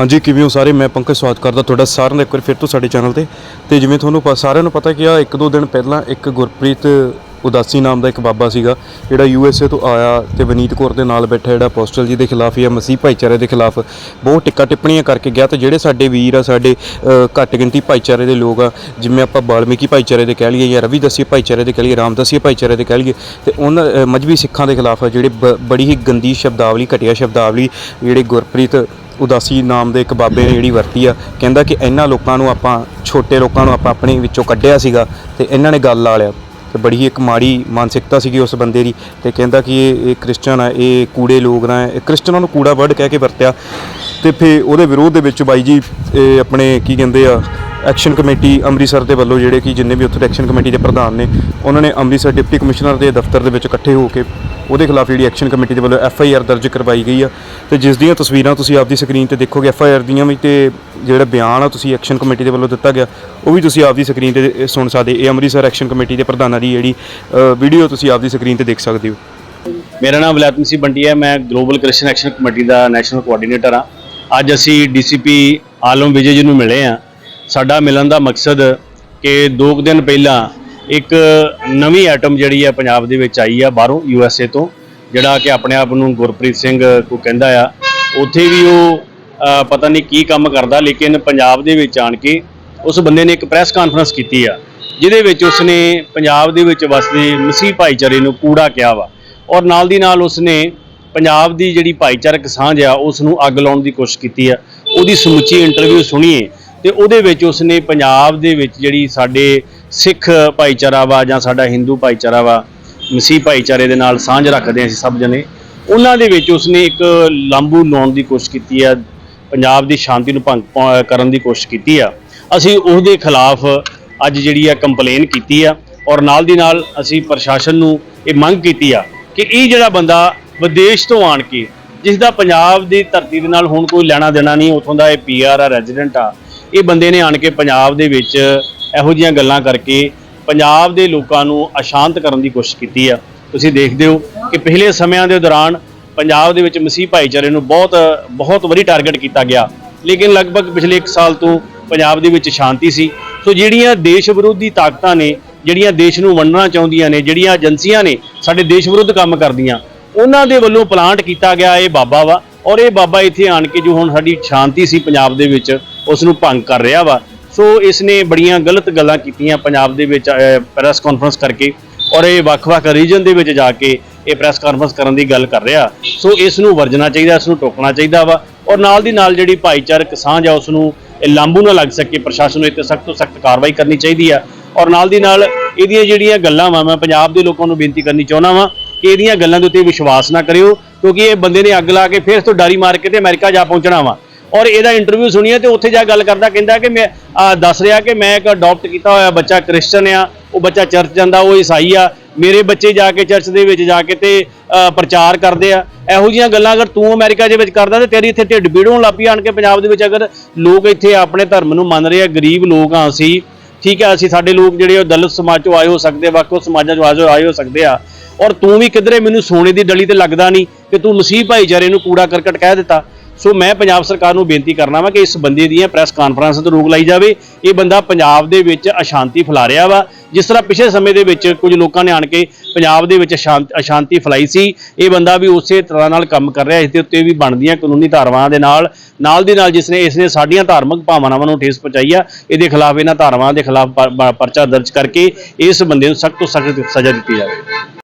ਹਾਂਜੀ ਕਿਵੇਂ ਹੋ ਸਾਰੇ? ਮੈਂ ਪੰਕਜ ਸਵਾਗਤ ਕਰਦਾ ਤੁਹਾਡਾ ਸਾਰਿਆਂ ਦਾ ਇੱਕ ਵਾਰ ਫਿਰ ਤੋਂ ਸਾਡੇ ਚੈਨਲ ਤੇ। ਤੇ ਜਿਵੇਂ ਤੁਹਾਨੂੰ ਪ- ਸਾਰਿਆਂ ਨੂੰ ਪਤਾ ਕਿ ਆ ਇੱਕ ਦੋ ਦਿਨ ਪਹਿਲਾਂ ਇੱਕ ਗੁਰਪ੍ਰੀਤ ਉਦਾਸੀ ਨਾਮ ਦਾ ਇੱਕ ਬਾਬਾ ਸੀਗਾ ਜਿਹੜਾ ਯੂ ਐਸ ਏ ਤੋਂ ਆਇਆ ਤੇ ਵਿਨੀਤ ਕੌਰ ਦੇ ਨਾਲ ਬੈਠਾ ਜਿਹੜਾ ਪੋਸਟਲ ਜੀ ਦੇ ਖਿਲਾਫ ਜਾਂ ਮਸੀਹ ਭਾਈਚਾਰੇ ਦੇ ਖਿਲਾਫ ਬਹੁਤ ਟਿੱਕਾ ਟਿੱਪਣੀਆਂ ਕਰਕੇ ਗਿਆ ਤੇ ਜਿਹੜੇ ਸਾਡੇ ਵੀਰ ਆ ਸਾਡੇ ਅ, ਘੱਟ ਗਿਣਤੀ ਭਾਈਚਾਰੇ ਦੇ ਲੋਕ ਆ ਜਿਵੇਂ ਆਪਾਂ ਬਾਲਮੀਕੀ ਭਾਈਚਾਰੇ ਦੇ ਕਹਿ ਲਈਏ ਜਾਂ ਰਵੀ ਦਸੀ ਭਾਈਚਾਰੇ ਦੇ ਕਹਿ ਲਈਏ ਰਾਮਦਸੀ ਭਾਈਚਾਰੇ ਦੇ ਕਹਿ ਲਈਏ ਤੇ ਉਹਨਾਂ ਅ, ਮਜ਼੍ਹਬੀ ਸਿੱਖਾਂ ਦੇ ਖਿਲਾਫ ਆ ਜਿਹੜੇ ਬ- ਬੜੀ ਹੀ ਗੰਦੀ ਸ਼ਬਦਾਵਲੀ ਘਟੀਆ ਸ਼ਬਦਾਵਲੀ ਜਿਹੜੇ ਗੁਰਪ੍ਰੀਤ ਉਦਾਸੀ ਨਾਮ ਦੇ ਇੱਕ ਬਾਬੇ ਨੇ ਜਿਹੜੀ ਵਰਤੀ ਆ, ਕਹਿੰਦਾ ਕਿ ਇਹਨਾਂ ਲੋਕਾਂ ਨੂੰ ਆਪਾਂ, ਛੋਟੇ ਲੋਕਾਂ ਨੂੰ ਆਪਾਂ ਆਪਣੇ ਵਿੱਚੋਂ ਕੱਢਿਆ ਸੀਗਾ ਤੇ ਇਹਨਾਂ ਨੇ ਗੱਲ ਲਾ ਲਿਆ। ਤੇ ਬੜੀ ਹੀ ਇੱਕ ਮਾੜੀ ਮਾਨਸਿਕਤਾ ਸੀਗੀ ਉਸ ਬੰਦੇ ਦੀ ਤੇ ਕਹਿੰਦਾ ਕਿ ਇਹ ਇਹ ਕ੍ਰਿਸਚਨ ਆ, ਇਹ ਕੂੜੇ ਲੋਕ ਨਾ, ਇਹ ਕ੍ਰਿਸਚਨਾਂ ਨੂੰ ਕੂੜਾ ਵਰਡ ਕਹਿ ਕੇ ਵਰਤਿਆ। ਤੇ ਫੇ ਉਹਦੇ ਵਿਰੋਧ ਦੇ ਵਿੱਚ ਬਾਈ ਜੀ, ਇਹ ਆਪਣੇ ਕੀ ਕਹਿੰਦੇ ਆ ਐਕਸ਼ਨ ਕਮੇਟੀ ਅੰਮ੍ਰਿਤਸਰ ਦੇ ਵੱਲੋਂ ਜਿਹੜੇ ਕਿ ਜਿੰਨੇ ਵੀ ਉੱਥੇ ਐਕਸ਼ਨ ਕਮੇਟੀ ਦੇ ਪ੍ਰਧਾਨ ਨੇ, ਉਹਨਾਂ ਨੇ ਅੰਮ੍ਰਿਤਸਰ ਡਿਪਟੀ ਕਮਿਸ਼ਨਰ ਦੇ ਦਫ਼ਤਰ ਦੇ ਵਿੱਚ ਇਕੱਠੇ ਹੋ ਕੇ ਉਹਦੇ ਖਿਲਾਫ ਜਿਹੜੀ ਐਕਸ਼ਨ ਕਮੇਟੀ ਦੇ ਵੱਲੋਂ ਐਫ ਆਈ ਆਰ ਦਰਜ ਕਰਵਾਈ ਗਈ ਆ। ਤੇ ਜਿਸ ਦੀਆਂ ਤਸਵੀਰਾਂ ਤੁਸੀਂ ਆਪਦੀ ਸਕਰੀਨ ਤੇ ਦੇਖੋਗੇ, ਐਫ ਆਈ ਆਰ ਦੀਆਂ ਵੀ ਤੇ ਜਿਹੜਾ ਬਿਆਨ ਆ ਤੁਸੀਂ ਐਕਸ਼ਨ ਕਮੇਟੀ ਦੇ ਵੱਲੋਂ ਦਿੱਤਾ ਗਿਆ, ਉਹ ਵੀ ਤੁਸੀਂ ਆਪਦੀ ਸਕਰੀਨ ਤੇ ਸੁਣ ਸਕਦੇ, ਇਹ ਅੰਮ੍ਰਿਤਸਰ ਐਕਸ਼ਨ ਕਮੇਟੀ ਦੇ ਪ੍ਰਧਾਨਾਂ ਦੀ ਜਿਹੜੀ ਵੀਡੀਓ ਤੁਸੀਂ ਆਪਦੀ ਸਕਰੀਨ ਤੇ ਦੇਖ ਸਕਦੇ ਹੋ। ਮੇਰਾ ਨਾਮ ਵਲੈਤਨ ਸਿੰਘ ਬੰਟੀ ਹੈ, ਮੈਂ ਗਲੋਬਲ ਕ੍ਰਿਸਚੀਅਨ ਐਕਸ਼ਨ ਕਮੇਟੀ ਦਾ ਨੈਸ਼ਨਲ ਕੋਆਰਡੀਨੇਟਰ ਹਾਂ। ਅੱਜ ਅਸੀਂ ਡੀਸੀਪੀ ਆਲਮ ਵਿਜੇ ਜੀ ਨੂੰ ਮਿਲੇ ਹਾਂ। ਸਾਡਾ ਮਿਲਣ ਦਾ ਮਕਸਦ ਕਿ ਦੋ ਕੁ ਦਿਨ ਪਹਿਲਾਂ ਇੱਕ ਨਵੀਂ ਐਟਮ ਜਿਹੜੀ ਹੈ ਪੰਜਾਬ ਦੇ ਵਿੱਚ ਆਈ ਆ ਬਾਹਰੋਂ ਯੂ ਐਸ ਏ ਤੋਂ, ਜਿਹੜਾ ਕਿ ਆਪਣੇ ਆਪ ਨੂੰ ਗੁਰਪ੍ਰੀਤ ਸਿੰਘ ਕੋ ਕਹਿੰਦਾ ਆ, ਉੱਥੇ ਵੀ ਉਹ ਪਤਾ ਨਹੀਂ ਕੀ ਕੰਮ ਕਰਦਾ, ਲੇਕਿਨ ਪੰਜਾਬ ਦੇ ਵਿੱਚ ਆਣ ਕੇ ਉਸ ਬੰਦੇ ਨੇ ਇੱਕ ਪ੍ਰੈਸ ਕਾਨਫਰੰਸ ਕੀਤੀ ਆ, ਜਿਹਦੇ ਵਿੱਚ ਉਸਨੇ ਪੰਜਾਬ ਦੇ ਵਿੱਚ ਵਸਦੇ ਮਸੀਹ ਭਾਈਚਾਰੇ ਨੂੰ ਕੂੜਾ ਕਿਹਾ ਵਾ, ਔਰ ਨਾਲ ਦੀ ਨਾਲ ਉਸਨੇ ਪੰਜਾਬ ਦੀ ਜਿਹੜੀ ਭਾਈਚਾਰਕ ਸਾਂਝ ਆ ਉਸ ਨੂੰ ਅੱਗ ਲਾਉਣ ਦੀ ਕੋਸ਼ਿਸ਼ ਕੀਤੀ ਆ। ਉਹਦੀ ਸਮੁੱਚੀ ਇੰਟਰਵਿਊ ਸੁਣੀਏ ਤੇ ਉਹਦੇ ਵਿੱਚ ਉਸਨੇ ਪੰਜਾਬ ਦੇ ਵਿੱਚ ਜਿਹੜੀ ਸਾਡੇ ਸਿੱਖ ਭਾਈਚਾਰਾ ਵਾ ਜਾਂ ਸਾਡਾ ਹਿੰਦੂ ਭਾਈਚਾਰਾ ਵਾ, ਮਸੀਹ ਭਾਈਚਾਰੇ ਦੇ ਨਾਲ ਸਾਂਝ ਰੱਖਦੇ ਅਸੀਂ ਸਭ ਜਣੇ, ਉਹਨਾਂ ਦੇ ਵਿੱਚ ਉਸਨੇ ਇੱਕ ਲਾਂਬੂ ਲਾਉਣ ਦੀ ਕੋਸ਼ਿਸ਼ ਕੀਤੀ ਆ, ਪੰਜਾਬ ਦੀ ਸ਼ਾਂਤੀ ਨੂੰ ਭੰਗ ਪਾ- ਕਰਨ ਦੀ ਕੋਸ਼ਿਸ਼ ਕੀਤੀ ਆ। ਅਸੀਂ ਉਸ ਦੇ ਖਿਲਾਫ ਅੱਜ ਜਿਹੜੀ ਆ ਕੰਪਲੇਨ ਕੀਤੀ ਆ ਔਰ ਨਾਲ ਦੀ ਨਾਲ ਅਸੀਂ ਪ੍ਰਸ਼ਾਸਨ ਨੂੰ ਇਹ ਮੰਗ ਕੀਤੀ ਆ ਕਿ ਇਹ ਜਿਹੜਾ ਬੰਦਾ ਵਿਦੇਸ਼ ਤੋਂ ਆਣ ਕੇ ਜਿਸ ਦਾ ਪੰਜਾਬ ਦੀ ਧਰਤੀ ਦੇ ਨਾਲ ਹੁਣ ਕੋਈ ਲੈਣਾ ਦੇਣਾ ਨਹੀਂ, ਉਥੋਂ ਦਾ ਇਹ ਪੀਆਰ ਆ ਰੈਜ਼ੀਡੈਂਟ ਆ ਇਹ ਬੰਦੇ ਨੇ ਆਣ ਕੇ ਪੰਜਾਬ ਦੇ ਵਿੱਚ ਇਹੋ ਜਿਹੀਆਂ ਗੱਲਾਂ ਕਰਕੇ ਪੰਜਾਬ ਦੇ ਲੋਕਾਂ ਨੂੰ ਅਸ਼ਾਂਤ ਕਰਨ ਦੀ ਕੋਸ਼ਿਸ਼ ਕੀਤੀ ਆ। ਤੁਸੀਂ ਦੇਖਦੇ ਹੋ ਕਿ ਪਿਛਲੇ ਸਮਿਆਂ ਦੇ ਦੌਰਾਨ ਪੰਜਾਬ ਦੇ ਵਿੱਚ ਮਸੀਹ ਭਾਈਚਾਰੇ ਨੂੰ ਬਹੁਤ ਬਹੁਤ ਵਾਰੀ ਟਾਰਗੇਟ ਕੀਤਾ ਗਿਆ। ਲੇਕਿਨ ਲਗਭਗ ਪਿਛਲੇ 1 ਸਾਲ ਤੋਂ ਪੰਜਾਬ ਦੇ ਵਿੱਚ ਸ਼ਾਂਤੀ ਸੀ। ਸੋ ਜਿਹੜੀਆਂ ਦੇਸ਼ ਵਿਰੋਧੀ ਤਾਕਤਾਂ ਨੇ, ਜਿਹੜੀਆਂ ਦੇਸ਼ ਨੂੰ ਵੰਡਣਾ ਚਾਹੁੰਦੀਆਂ ਨੇ, ਜਿਹੜੀਆਂ ਏਜੰਸੀਆਂ ਨੇ ਸਾਡੇ ਦੇਸ਼ ਵਿਰੁੱਧ ਕੰਮ ਕਰਦੀਆਂ, ਉਹਨਾਂ ਦੇ ਵੱਲੋਂ ਪਲਾਂਟ ਕੀਤਾ ਗਿਆ ਇਹ ਬਾਬਾ ਵਾ। ਔਰ ਇਹ ਬਾਬਾ ਇੱਥੇ ਆਣ ਕੇ ਜੋ ਹੁਣ ਸਾਡੀ ਸ਼ਾਂਤੀ ਸੀ ਪੰਜਾਬ ਦੇ ਵਿੱਚ ਉਸ ਨੂੰ ਭੰਗ ਕਰ ਰਿਹਾ ਵਾ। ਸੋ ਇਸ ਨੇ ਬੜੀਆਂ ਗਲਤ ਗੱਲਾਂ ਕੀਤੀਆਂ ਪੰਜਾਬ ਦੇ ਵਿੱਚ ਪ੍ਰੈਸ ਕਾਨਫਰੰਸ ਕਰਕੇ। ਔਰ ਇਹ ਵੱਖ-ਵੱਖ ਰੀਜਨ ਦੇ ਵਿੱਚ ਜਾ ਕੇ ਇਹ ਪ੍ਰੈਸ ਕਾਨਫਰੰਸ ਕਰਨ ਦੀ ਗੱਲ ਕਰ ਰਿਹਾ। ਸੋ ਇਸ ਨੂੰ ਵਰਜਣਾ ਚਾਹੀਦਾ ਇਸ ਨੂੰ ਟੋਕਣਾ ਚਾਹੀਦਾ ਵਾ। ਔਰ ਨਾਲ ਦੀ ਨਾਲ ਜਿਹੜੀ ਭਾਈਚਾਰਕ ਸਾਂਝ ਆ ਉਸ ਨੂੰ ਇਹ ਲਾਂਬੂ ਨਾ ਲੱਗ ਸਕੇ। ਪ੍ਰਸ਼ਾਸਨ ਨੂੰ ਇੱਥੇ ਸਖਤ ਤੋਂ ਸਖਤ ਕਾਰਵਾਈ ਕਰਨੀ ਚਾਹੀਦੀ ਆ। ਔਰ ਨਾਲ ਦੀ ਨਾਲ ਇਹਦੀਆਂ ਜਿਹੜੀਆਂ ਗੱਲਾਂ ਵਾ, ਮੈਂ ਪੰਜਾਬ ਦੇ ਲੋਕਾਂ ਨੂੰ ਬੇਨਤੀ ਕਰਨੀ ਚਾਹੁੰਦਾ ਵਾਂ ਕਿ ਇਹਦੀਆਂ ਗੱਲਾਂ ਦੇ ਉੱਤੇ ਵਿਸ਼ਵਾਸ ਨਾ ਕਰਿਓ, ਕਿਉਂਕਿ ਇਹ ਬੰਦੇ ਨੇ ਅੱਗ ਲਾ ਕੇ ਫਿਰ ਤੋਂ ਡਾਰੀ ਮਾਰ ਕੇ ਤੇ ਅਮਰੀਕਾ ਜਾ ਪਹੁੰਚਣਾ ਵਾ। ਔਰ ਇਹਦਾ ਇੰਟਰਵਿਊ ਸੁਣੀਏ ਤੇ ਉੱਥੇ ਜਾ ਗੱਲ ਕਰਦਾ ਕਹਿੰਦਾ ਕਿ ਮੈਂ ਦੱਸ ਰਿਹਾ ਕਿ ਮੈਂ ਇੱਕ ਅਡਾਪਟ ਕੀਤਾ ਹੋਇਆ ਬੱਚਾ ਕ੍ਰਿਸਚਨ ਆ ਉਹ ਬੱਚਾ ਚਰਚ ਜਾਂਦਾ ਉਹ ਈਸਾਈ ਆ। ਮੇਰੇ ਬੱਚੇ ਜਾ ਕੇ ਚਰਚ ਦੇ ਵਿੱਚ ਜਾ ਕੇ ਤੇ ਪ੍ਰਚਾਰ ਕਰਦੇ ਆ। ਇਹੋ ਜਿਹੀਆਂ ਗੱਲਾਂ ਅਗਰ ਤੂੰ ਅਮਰੀਕਾ ਦੇ ਵਿੱਚ ਕਰਦਾ ਤੇ ਤੇਰੀ ਇੱਥੇ ਢਿੱਡ ਪੀੜੋਂ ਲੱਪੀ ਆਣ ਕੇ ਪੰਜਾਬ ਦੇ ਵਿੱਚ ਅਗਰ ਲੋਕ ਇੱਥੇ ਆਪਣੇ ਧਰਮ ਨੂੰ ਮੰਨ ਰਹੇ ਆ ਗਰੀਬ ਲੋਕ ਆ ਅਸੀਂ ਠੀਕ ਹੈ ਅਸੀਂ ਸਾਡੇ ਲੋਕ ਜਿਹੜੇ ਉਹ ਦਲਿਤ ਸਮਾਜ ਚੋਂ ਆਏ ਹੋ ਸਕਦੇ ਆ, ਵੱਖ ਵੱਖ ਸਮਾਜਾਂ ਚੋਂ ਆਏ ਹੋ- ਆਏ ਹੋ ਸਕਦੇ ਆ। ਔਰ ਤੂੰ ਵੀ ਕਿਧਰੇ ਮੈਨੂੰ ਸੋਨੇ ਦੀ ਡਲੀ ਤੇ ਲੱਗਦਾ ਨਹੀਂ ਕਿ ਤੂੰ ਮਸੀਹ ਭਾਈਚਾਰੇ ਨੂੰ ਕੂੜਾ ਕਰਕਟ ਕਹਿ ਦਿੱਤਾ। ਸੋ ਮੈਂ ਪੰਜਾਬ ਸਰਕਾਰ ਨੂੰ ਬੇਨਤੀ ਕਰਨਾ ਵਾ ਕਿ ਇਸ ਬੰਦੇ ਦੀਆਂ ਪ੍ਰੈਸ ਕਾਨਫਰੰਸਾਂ ਤੋਂ ਰੋਕ ਲਾਈ ਜਾਵੇ। ਇਹ ਬੰਦਾ ਪੰਜਾਬ ਦੇ ਵਿੱਚ ਅਸ਼ਾਂਤੀ ਫੈਲਾ ਰਿਹਾ ਵਾ। ਜਿਸ ਤਰ੍ਹਾਂ ਪਿਛਲੇ ਸਮੇਂ ਦੇ ਵਿੱਚ ਕੁਝ ਲੋਕਾਂ ਨੇ ਆਣ ਕੇ ਪੰਜਾਬ ਦੇ ਵਿੱਚ ਅਸ਼ਾਂਤ- ਅਸ਼ਾਂਤੀ ਫੈਲਾਈ ਸੀ। ਇਹ ਬੰਦਾ ਵੀ ਉਸੇ ਤਰ੍ਹਾਂ ਨਾਲ ਕੰਮ ਕਰ ਰਿਹਾ, ਇਸ ਦੇ ਉੱਤੇ ਵੀ ਬਣਦੀਆਂ ਕਾਨੂੰਨੀ ਧਾਰਾਵਾਂ ਦੇ ਨਾਲ। ਨਾਲ ਦੀ ਨਾਲ ਜਿਸ ਨੇ ਇਸ ਨੇ ਸਾਡੀਆਂ ਧਾਰਮਿਕ ਭਾਵਨਾਵਾਂ ਨੂੰ ਠੇਸ ਪਹੁੰਚਾਈ ਆ, ਇਹਦੇ ਖਿਲਾਫ ਇਹਨਾਂ ਧਾਰਨਾਵਾਂ ਦੇ ਖਿਲਾਫ ਪਰਚਾ ਦਰਜ ਕਰਕੇ ਇਸ ਬੰਦੇ ਨੂੰ ਸਖਤ ਤੋਂ ਸਖਤ ਸਜ਼ਾ ਦਿੱਤੀ ਜਾਵੇ।